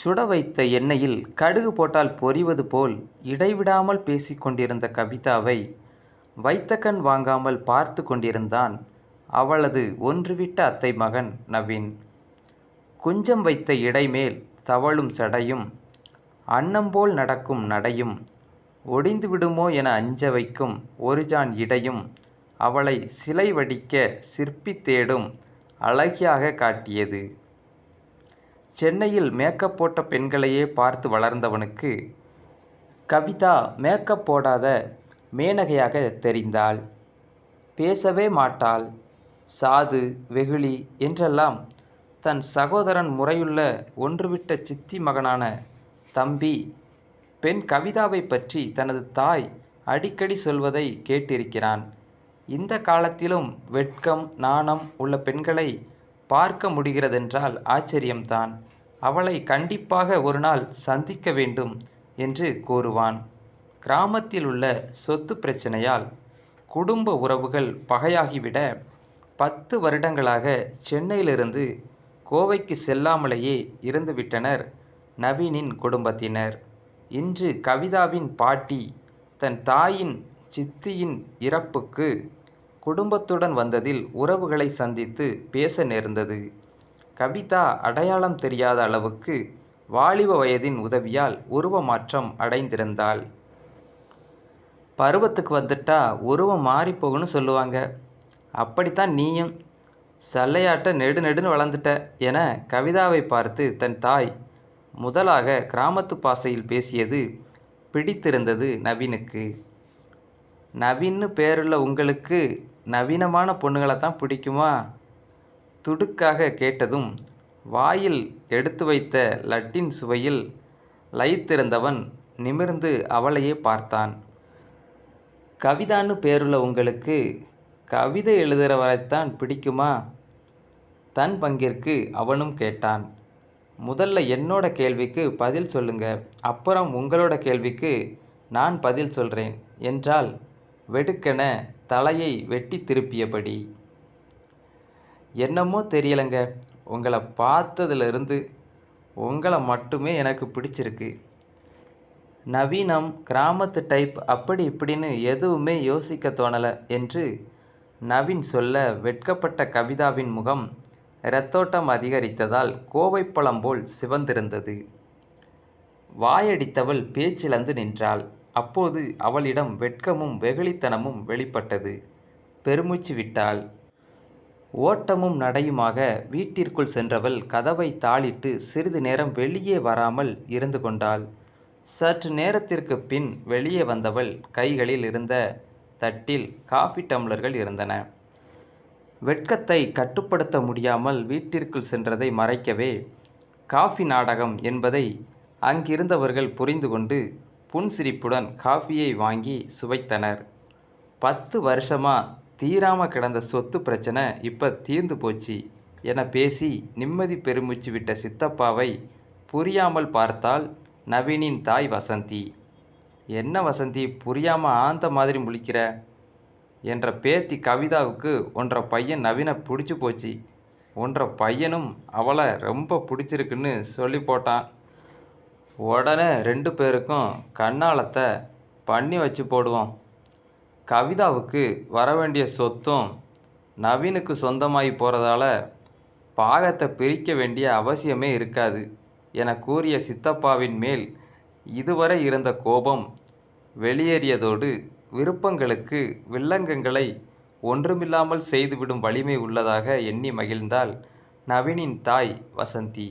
சுட வைத்த எண்ணெயில் கடுகு போட்டால் பொறிவது போல் இடைவிடாமல் பேசிக் கொண்டிருந்த கவிதாவை வைத்த கண் வாங்காமல் பார்த்து கொண்டிருந்தான் அவளது ஒன்றுவிட்ட அத்தை மகன் நவீன். குஞ்சம் வைத்த இடைமேல் தவழும் சடையும் அன்னம்போல் நடக்கும் நடையும் ஒடிந்து விடுமோ என அஞ்ச வைக்கும் ஒரு ஜான் இடையும் அவளை சிலை வடிக்க சிற்பி தேடும் அழகியாக காட்டியது. சென்னையில் மேக்கப் போட்ட பெண்களையே பார்த்து வளர்ந்தவனுக்கு கவிதா மேக்கப் போடாத மேனகையாக தெரிந்தாள். பேசவே மாட்டாள். சாது வெகுளி என்றெல்லாம் தன் சகோதரன் முறையுள்ள ஒன்றுவிட்ட சித்தி மகனான தம்பி பெண் கவிதாவை பற்றி தனது தாய் அடிக்கடி சொல்வதை கேட்டிருக்கிறான். இந்த காலத்திலும் வெட்கம் நாணம் உள்ள பெண்களை பார்க்க முடிகிறதென்றால் ஆச்சரியம்தான். அவளை கண்டிப்பாக ஒரு நாள் சந்திக்க வேண்டும் என்று கூறுவான். கிராமத்தில் உள்ள சொத்து பிரச்சனையால் குடும்ப உறவுகள் பகையாகிவிட பத்து வருடங்களாக சென்னையிலிருந்து கோவைக்கு செல்லாமலேயே இருந்துவிட்டனர் நவீனின் குடும்பத்தினர். இன்று கவிதாவின் பாட்டி தன் தாயின் சித்தியின் இறப்புக்கு குடும்பத்துடன் வந்ததில் உறவுகளை சந்தித்து பேச நேர்ந்தது. கவிதா அடையாளம் தெரியாத அளவுக்கு வாலிப வயதின் உதவியால் உருவ மாற்றம் அடைந்திருந்தாள். பருவத்துக்கு வந்துட்டா உருவம் மாறிப்போகுன்னு சொல்லுவாங்க. அப்படித்தான் நீயும் சல்லையாட்ட நெடு நெடுன்னு வளர்ந்துட்ட என கவிதாவை பார்த்து தன் தாய் முதலாக கிராமத்து பாசையில் பேசியது பிடித்திருந்தது நவீனுக்கு. நவீன்னு பேருள்ள உங்களுக்கு நவீனமான பொண்ணுங்களை தான் பிடிக்குமா? துடுக்காக கேட்டதும் வாயில் எடுத்து வைத்த லட்டின் சுவையில் லயித்திருந்தவன் நிமிர்ந்து அவளையே பார்த்தான். கவிதான்னு பேருள்ள உங்களுக்கு கவிதை எழுதுகிறவரைத்தான் பிடிக்குமா? தன் பங்கிற்கு அவனும் கேட்டான். முதல்ல என்னோட கேள்விக்கு பதில் சொல்லுங்க அப்புறம் உங்களோட கேள்விக்கு நான் பதில் சொல்கிறேன் என்றால் வெடுக்கென தலையை வெட்டி திருப்பியபடி. என்னமோ தெரியலைங்க. உங்களை பார்த்ததுலேருந்து உங்களை மட்டுமே எனக்கு பிடிச்சிருக்கு. நவீனம் கிராமத்து டைப் அப்படி இப்படின்னு எதுவுமே யோசிக்க தோணலை என்று நவீன் சொல்ல வெட்கப்பட்ட கவிதாவின் முகம் இரத்தோட்டம் அதிகரித்ததால் கோவைப்பழம் போல் சிவந்திருந்தது. வாயடித்தவள் பேச்சிழந்து நின்றாள். அப்போது அவளிடம் வெட்கமும் வெகுளித்தனமும் வெளிப்பட்டது. பெருமூச்சு விட்டாள். ஓட்டமும் நடையுமாக வீட்டிற்குள் சென்றவள் கதவை தாளிட்டு சிறிது நேரம் வெளியே வராமல் இருந்து கொண்டாள். சற்று நேரத்திற்கு பின் வெளியே வந்தவள் கைகளில் இருந்த தட்டில் காஃபி டம்ளர்கள் இருந்தன. வெட்கத்தை கட்டுப்படுத்த முடியாமல் வீட்டிற்குள் சென்றதை மறைக்கவே காஃபி நாடகம் என்பதை அங்கிருந்தவர்கள் புரிந்து கொண்டு புன்சிரிப்புடன் காஃபியை வாங்கி சுவைத்தனர். பத்து வருஷமாக தீராமல் கிடந்த சொத்து பிரச்சனை இப்போ தீர்ந்து போச்சு என பேசி நிம்மதி பெருமூச்சு விட்ட சித்தப்பாவை புரியாமல் பார்த்தால் நவீனின் தாய் வசந்தி. என்ன வசந்தி புரியாமல் ஆந்த மாதிரி முழிக்கிற? என்ற பேத்தி கவிதாவுக்கு ஒன்ற பையன் நவீனை பிடிச்சி போச்சு. ஒன்ற பையனும் அவளை ரொம்ப பிடிச்சிருக்குன்னு சொல்லி போட்டான். உடனே ரெண்டு பேருக்கும் கண்ணாலத்தை பண்ணி வச்சு போடுவோம். கவிதாவுக்கு வர வேண்டிய சொத்தும் நவீனுக்கு சொந்தமாகி போகிறதால பாகத்தை பிரிக்க வேண்டிய அவசியமே இருக்காது என கூறிய சித்தப்பாவின் மேல் இதுவரை இருந்த கோபம் வெளியேறியதோடு விருப்பங்களுக்கு வில்லங்கங்களை ஒன்றுமில்லாமல் செய்துவிடும் வலிமை உள்ளதாக எண்ணி மகிழ்ந்தாள் நவீனின் தாய் வசந்தி.